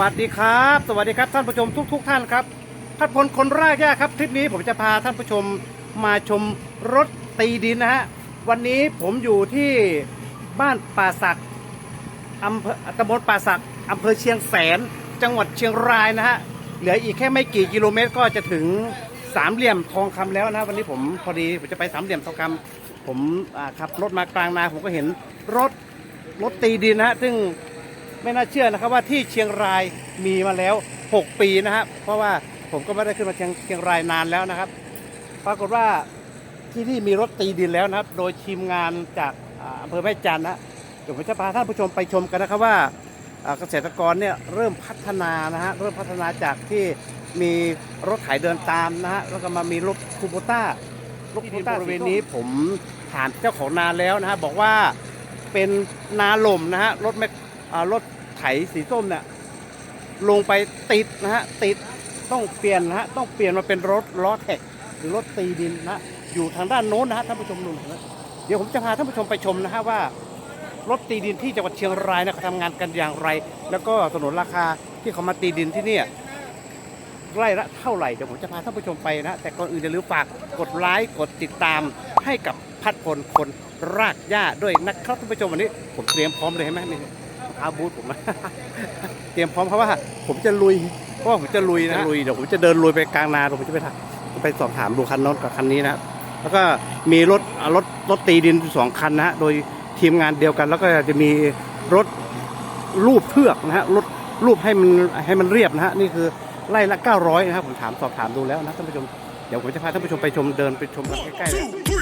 วัสดีครับ สวัสดีครับท่านผู้ชมทุกทท่านครับพัดพลคนรากหญ้าครับคลิปนี้ผมจะพาท่านผู้ชมมาชมรถตีดินนะฮะวันนี้ผมอยู่ที่บ้านป่าสักอำเภอตำบลป่าสักอำเภอเชียงแสน จังหวัดเชียงรายนะฮะเหลืออีกแค่ไม่กี่กิโลเมตรก็จะถึงสามเหลี่ยมทองคำแล้วนะวันนี้ผมพอดีผมจะไปสามเหลี่ยมทองคำผมขับรถมากลางนาผมก็เห็นรถรถตีดินนะฮะซึ่ง ไม่น่าเชื่อนะครับว่าที่เชียงรายมีมาแล้ว 6 ปีนะครับ เพราะว่าผมก็ไม่ได้ขึ้นมาเชียงเชียงรายนานแล้วนะครับ ปรากฏว่าที่นี่มีรถตีดินแล้วนะครับ โดยทีมงานจากอ่าอำเภอแม่จันทร์นะเดี๋ยวผมจะพาท่านผู้ชมไปชมกันนะครับว่าอ่าเกษตรกรเนี่ยเริ่มพัฒนานะฮะเริ่มพัฒนาจากที่มีรถไถเดินตามนะฮะแล้วก็มามีรถคูโบต้ารถคูโบต้าบริเวณนี้ผมถามเจ้าของนาแล้วนะฮะบอกว่าเป็นนาหล่มนะฮะรถแมคอ่า รถไถสีส้มเนี่ยลงไปติดนะฮะติดต้องเปลี่ยนนะฮะต้องเปลี่ยนมาเป็นรถล้อแท็กหรือรถตีดินนะอยู่ทางด้านโน้นนะฮะท่านผู้ชมนุ่นะเดี๋ยวผมจะพาท่านผู้ชมไปชมนะฮะว่ารถตีดินที่จังหวัดเชียงรายนะเขาทำงานกันอย่างไร แล้วก็สนนราคาที่เขามาตีดินที่นี่ไร่ละเท่าไหร่เดี๋ยวผมจะพาท่านผู้ชมไปนะแต่ก่อนอื่นอย่าลืมฝากกดไลค์กดติดตามให้กับพัดพลคนรากหญ้าด้วยนะครับท่านผู้ชมวันนี้ผมเตรียมพร้อมเลยเห็นไหมนี่ อาบูธผมนะเตรียมพร้อมเพราะว่า ผมจะลุยเพราะว่าผมจะลุยนะลุยเดี๋ยวผมจะเดินลุยไปกลางนาเดี๋ยวผมจะไปถามไปสอบถามดูคันโน้นกับคันนี้นะแล้วก็มีรถอ่ารถรถตีดินสองคันนะฮะโดยทีมงานเดียวกัน แล้วก็จะมีรถรูปเทือกนะฮะรถรูปให้มันให้มันเรียบนะฮะนี่คือไล่ละ 900 นะครับผมถามสอบถามดูแล้วนะท่านผู้ชมเดี๋ยวผมจะพาท่านผู้ชมไปชมเดินไปชมกันใกล้ๆ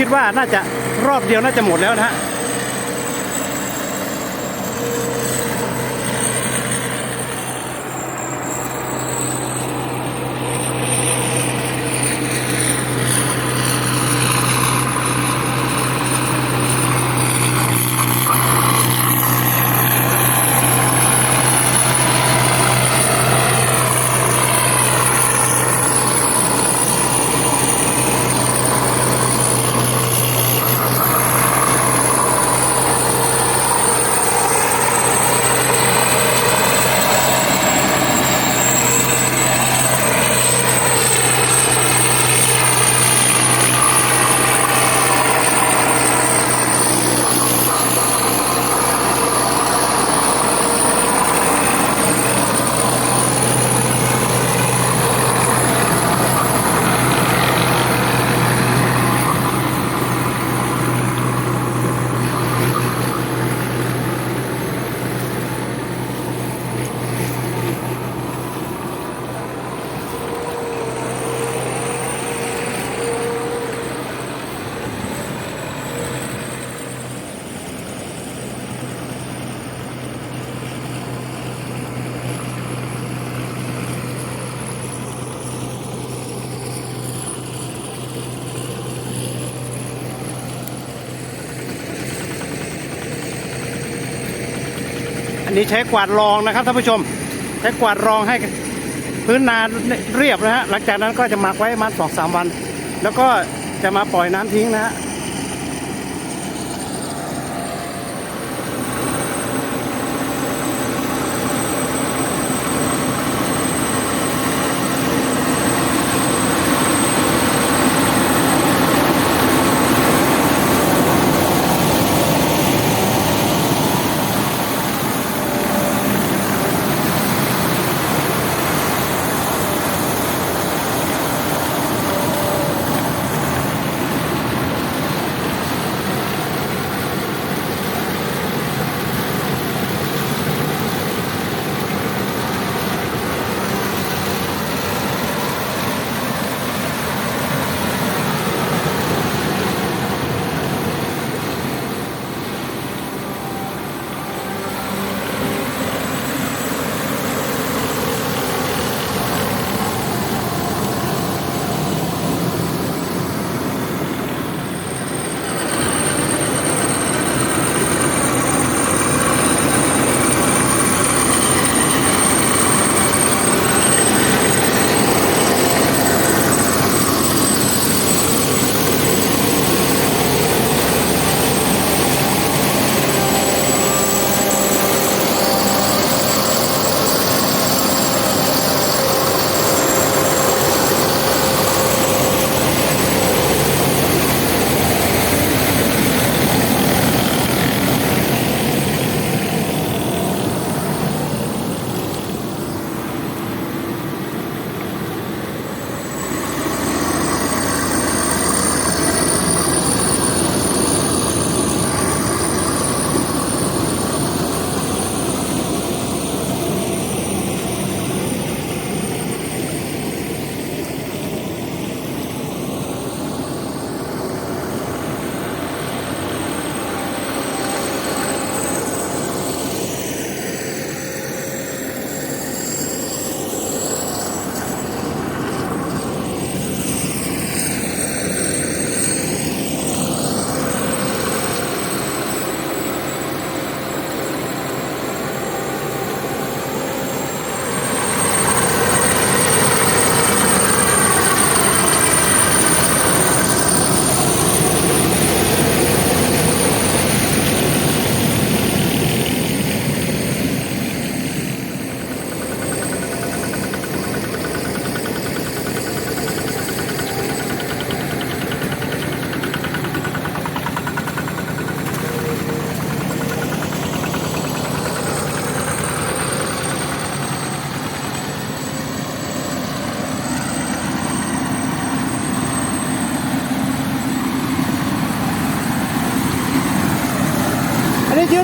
คิดว่าน่าจะรอบเดียวน่าจะหมดแล้วนะฮะ อันนี้ใช้กวาดรองนะครับท่านผู้ชม ใช้กวาดรองให้พื้นนาเรียบนะฮะหลังจากนั้นก็จะหมักไว้ประมาณสองสามวัน แล้วก็จะมาปล่อยน้ำทิ้งนะฮะ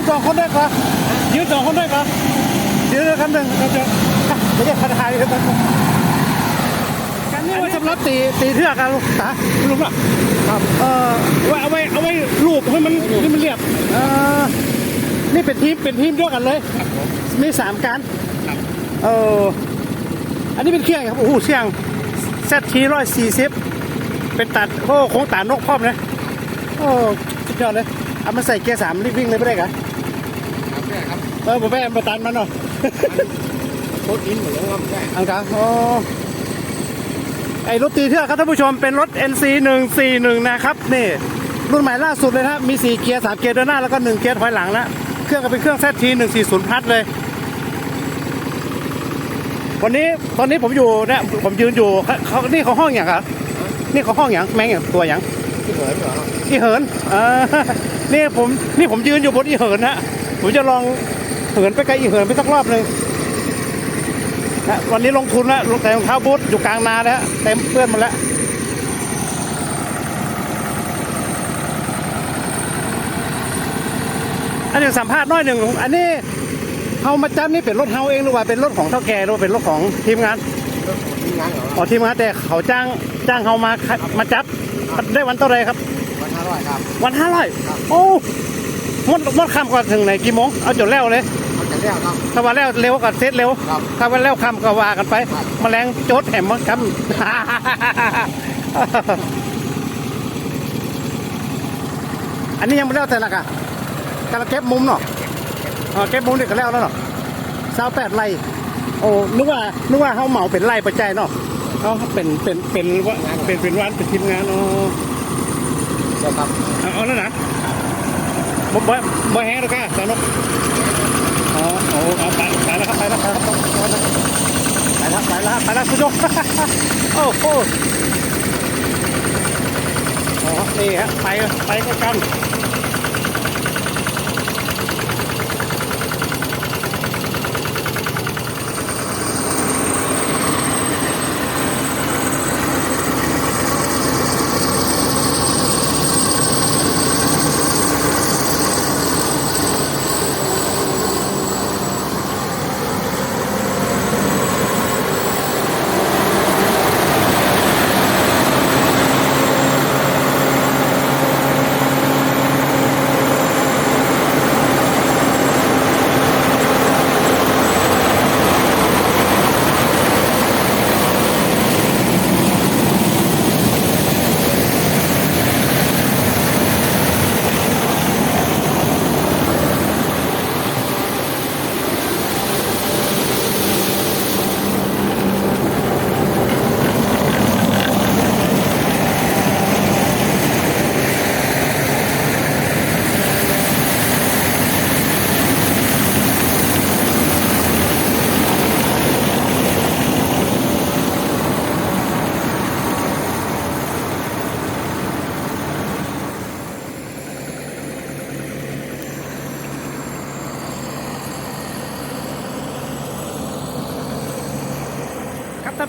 สองคนได้ปะยืนสองคนได้ปะยืนด้วยกันหนึ่งเราจะไม่ใช่คันหายเลยกันนี่ว่าสำหรับตีตีเทือกกันลูกตาลูกหรอครับเออไว้เอาไว้เอาไว้ลูบให้มันให้มันเรียบเออนี่เป็นทีมเป็นทีมเดียวกันเลยมีสามการเอออันนี้เป็นเครื่องครับโอ้โหเชียงเซตทีร้อยสี่สิบเป็นตัดโอ้โค้งตานกครอบนะโอ้สุดยอดเลยเอามาใส่เกียร์สามรีบวิ่งเลยไม่ได้กะครับแม่ครับ เออผมแม่มาตันมันหน่อยโคตรอินเหมือนกันครับแม่อังกาโอ้ไอรถตีเทือกครับท่านผู้ชมเป็นรถ NC 141นะครับนี่รุ่นใหม่ล่าสุดเลยนะครับมี 4 เกียร์ 3 เกียร์เดินหน้าแล้วก็ 1 เกียร์ถอยหลังแล้วเครื่องก็เป็นเครื่อง ZT 140พัดเลยวันนี้ตอนนี้ผมอยู่เนี่ยผมยืนอยู่เขาเขานี่เขาห้องอย่างครับนี่เขาห้องอย่างแมงอย่างตัวอย่างที่เหมือนเหรออีเหินอ่านี่ผมนี่ผมยืนอยู่บนอีเหินนะผมจะลองเหินไปไกลอีเหินไปสักรอบหนึ่งนะวันนี้ลงทุนแล้วลงแต่รองเท้าบูทอยู่กลางนาแล้วเต็มเพื่อนหมดแล้วอันนี้สัมภาษณ์น้อยหนึ่งอันนี้เฮามาจับนี่เป็นรถเฮาเองหรือว่าเป็นรถของเท่าแก่หรือว่าเป็นรถของทีมงานที่งานเหรออ๋อทีมงานแต่เขาจ้างจ้างเฮามามาจับได้วันเท่าไหรครับ วันห้าร้อยครับ วันห้าร้อยโอ้มดมดคำก่อนถึงไหนกี่โมงเอาจดแล้วเลยเอา แต่แล้วครับ ถ้าว่าแล้วเร็วก็เสร็จเร็ว ครับถ้าว่าแล้วคำก็ว่ากันไปครับแมลงโจดแหมมั้งครับ อันนี้ยังไม่แล้วแต่ละกะกำลังเก็บมุมเนาะอ๋อเก็บมุ้งเด็กก็แล้วแล้วเนาะสาวแปดไร่โอ้นึกว่านึกว่าเขาเหมาเป็นไร่ปัจจัยเนาะเขาเป็นเป็นเป็นว่าเป็นเป็นวันเป็นทีมงานอ๋อใช่ครับเอาเอาแล้วนะบ่บ่บ่แห้งแล้วก็สาวนก อ๋อโอ้ไปไปแล้วครับไปแล้วครับไปแล้วไปแล้วไปแล้วสุดยอดโอ้โหอ๋อนี่ฮะไปไปกัน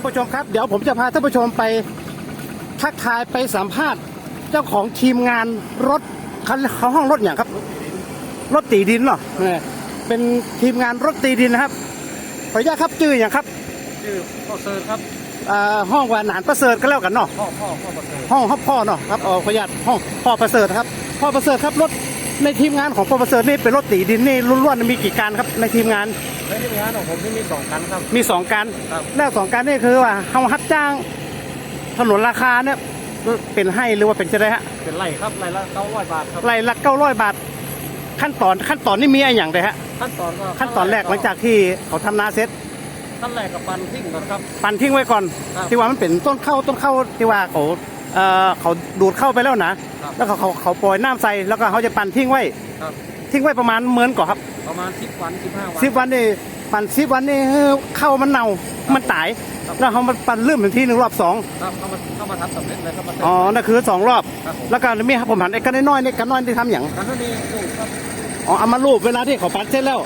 ผู้ชมครับ เดี๋ยวผมจะพาท่านผู้ชมไปทักทายไปสัมภาษณ์ เจ้าของทีมงานรถคันเขาห้องรถอย่างครับ รถตีดินเหรอเนี่ยเป็นทีมงานรถตีดินนะครับขออนุญาตครับชื่ออย่างครับชื่อพ่อเซิร์ครับอ่าห้องว่าหนานประเสริฐก็แล้วกันเนาะพ่อพ่อพ่อพ่อเซิร์ห้องห้องพ่อเนาะครับอ๋อขออนุญาตห้องพ่อประเสริฐครับพ่อประเสริฐครับรถในทีมงานของพ่อประเสริฐนี่เป็นรถตีดินนี่ล้วนๆมีกี่การครับในทีมงาน ในที่งานของผมที่มีสองคันครับ มีสองการครับ แล้วสองการนี่คือว่าเขาฮับจ้าง ถนนราคาเนี่ยเป็นให้หรือว่าเป็นจะได้ฮะเป็นไร่ครับไร่ละเก้าร้อยบาทครับไร่ละเก้าร้อยบาท ขั้นตอนขั้นตอนนี่มีอะไรอย่างไรฮะ ขั้นตอนก็ขั้นตอนแรกหลังจากที่เขาทำนาเสร็จขั้นแรกกับปันทิ้งก่อนครับ ปั่นทิ้งไว้ก่อน ครับที่ว่ามันเป็นต้นเข้าต้นเข้าที่ว่าเขาเอ่อเขาดูดเข้าไปแล้วนะครับ แล้วเขาเขาเขาปล่อยน้ำใส่แล้วก็เขาจะปั่นทิ้งไว้ครับทิ้งไว้ประมาณเหมือนก่อนครับ ประมาณสิบวันสิบห้าวันสิบวันนี่ปั่นสิบวันนี่เออเข้ามันเน่ามันตายครับแล้วเขามาปั่นเริ่มถึงที่หนึ่งรอบสองครับเข้ามาเข้ามาทำสำเร็จเลยครับมาเสร็จอ๋อนั่นคือสองรอบครับผมแล้วก็มีครับผมหันไอ้กันน้อยๆนี่กันน้อยที่ทำอย่างกันเท่านี้ลูกครับอ๋อเอามาลูบเวลาที่เขาปั่นเสร็จแล้ว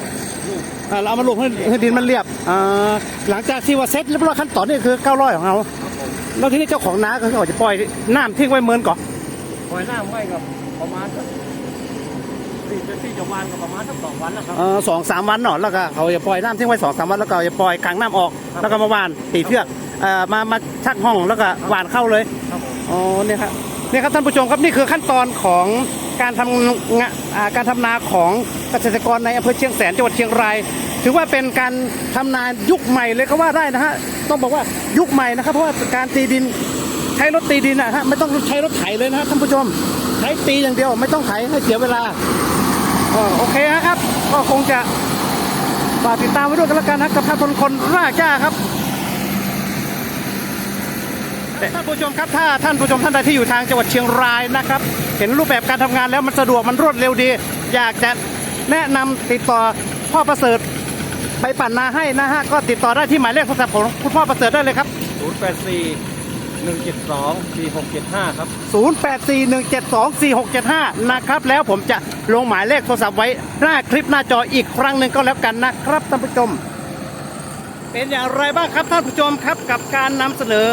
ลูกเอ่อเราเอามาลูบให้ให้ดินมันเรียบอ่าหลังจากที่ว่าเสร็จเรียบร้อยขั้นตอนนี่คือเก้าร้อยของเราครับผมแล้วทีนี้เจ้าของนาก็เขาจะปล่อยน้ำทิ้งไว้เหมือนก่อนปล่อยน้ำไว้กับประมาณ สักสี่จะสี่จะวันกับประมาณสักสองวันนะครับ เออสองสามวันเนาะแล้วก็เขาจะปล่อยน้ำทิ้งไว้สองสามวันแล้วก็จะปล่อยกลางน้ำออก ครับ แล้วก็มาหวานตีเชือกเอ่อมามาชักห้องแล้วก็หวานเข้าเลยครับผมอ๋อเนี่ยครับเนี่ยครับท่านผู้ชมครับนี่คือขั้นตอนของการทำงะอ่าการทำนาของเกษตรกรในอำเภอเชียงแสนจังหวัดเชียงรายถือว่าเป็นการทำนายุคใหม่เลยก็ว่าได้นะฮะต้องบอกว่ายุคใหม่นะครับเพราะว่าการตีดินใช้รถตีดินนะฮะไม่ต้องใช้รถไถเลยนะฮะท่านผู้ชมใช้ตีอย่างเดียวไม่ต้องไถให้เสียเวลา โอเคครับ ก็คงจะฝากติดตามไว้ด้วยกันแล้วกันนะกับท่านพลคนรากจ้าครับท่านผู้ชมครับถ้าท่านผู้ชมท่านใดที่อยู่ทางจังหวัดเชียงรายนะครับ เห็นรูปแบบการทำงานแล้วมันสะดวกมันรวดเร็วดี อยากจะแนะนำติดต่อพ่อประเสริฐไปปั่นนาให้นะฮะก็ติดต่อได้ที่หมายเลขโทรศัพท์ของคุณพ่อประเสริฐได้เลยครับศู นย์แปดสี่หนึ่งเจ็ดสองสี่หกเจ็ดห้าครับ 0841724675 นะครับ แล้วผมจะลงหมายเลขโทรศัพท์ไว้หน้าคลิปหน้าจออีกครั้งหนึ่งก็แล้วกันนะครับท่านผู้ชม เป็นอย่างไรบ้างครับท่านผู้ชมครับกับการนำเสนอ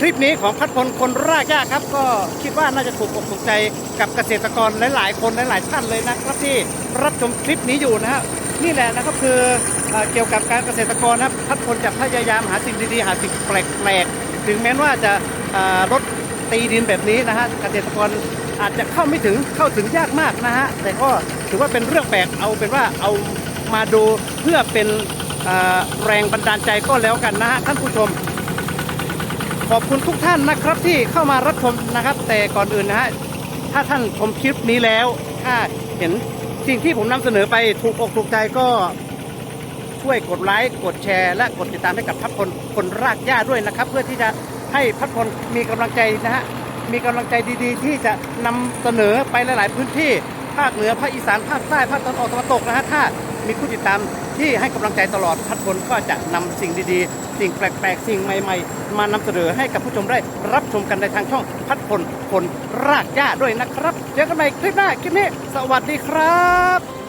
คลิปนี้ของพัดพลคนรากหญ้าครับ ก็คิดว่าน่าจะถูกอกถูกใจกับเกษตรกรหลาย ๆ คนหลาย ๆ ท่านเลยนะครับ ที่รับชมคลิปนี้อยู่นะฮะ นี่แหละนะครับคือเอ่อเกี่ยวกับการเกษตรกรนะครับพัดพลจะพยายามหาสิ่งดีๆหาสิ่งแปลกๆถึงแม้ว่าจะลดตีดินแบบนี้นะฮะเกษตรกรอาจจะเข้าไม่ถึงเข้าถึงยากมากนะฮะแต่ก็ถือว่าเป็นเรื่องแปลกเอาเป็นว่าเอามาดูเพื่อเป็นแรงบันดาลใจก็แล้วกันนะฮะท่านผู้ชม ขอบคุณทุกท่านนะครับที่เข้ามารับชมนะครับ แต่ก่อนอื่นนะฮะถ้าท่านชมคลิปนี้แล้ว ถ้าเห็น สิ่งที่ผมนำเสนอไปถูกอกถูกใจก็ช่วยกดไลค์กดแชร์ และกดติดตามให้กับพัดพลคนรากหญ้าด้วยนะครับ เพื่อที่จะให้พัดพลมีกำลังใจนะฮะมีกำลังใจดีๆ ที่จะนำเสนอไปหลาย ๆ พื้นที่ ภาคเหนือภาคอีสานภาคใต้ภาคตะวันออกตะวันตกนะฮะถ้ามีผู้ติดตามที่ให้กำลังใจตลอดพัดพลก็จะนำสิ่งดีๆ สิ่งแปลกๆ สิ่งใหม่ๆ มานำเสนอให้กับผู้ชมได้รับชมกันในทางช่องพัดพลพลรากหญ้าด้วยนะครับ เจอกันใหม่คลิปหน้าคลิปนี้ สวัสดีครับ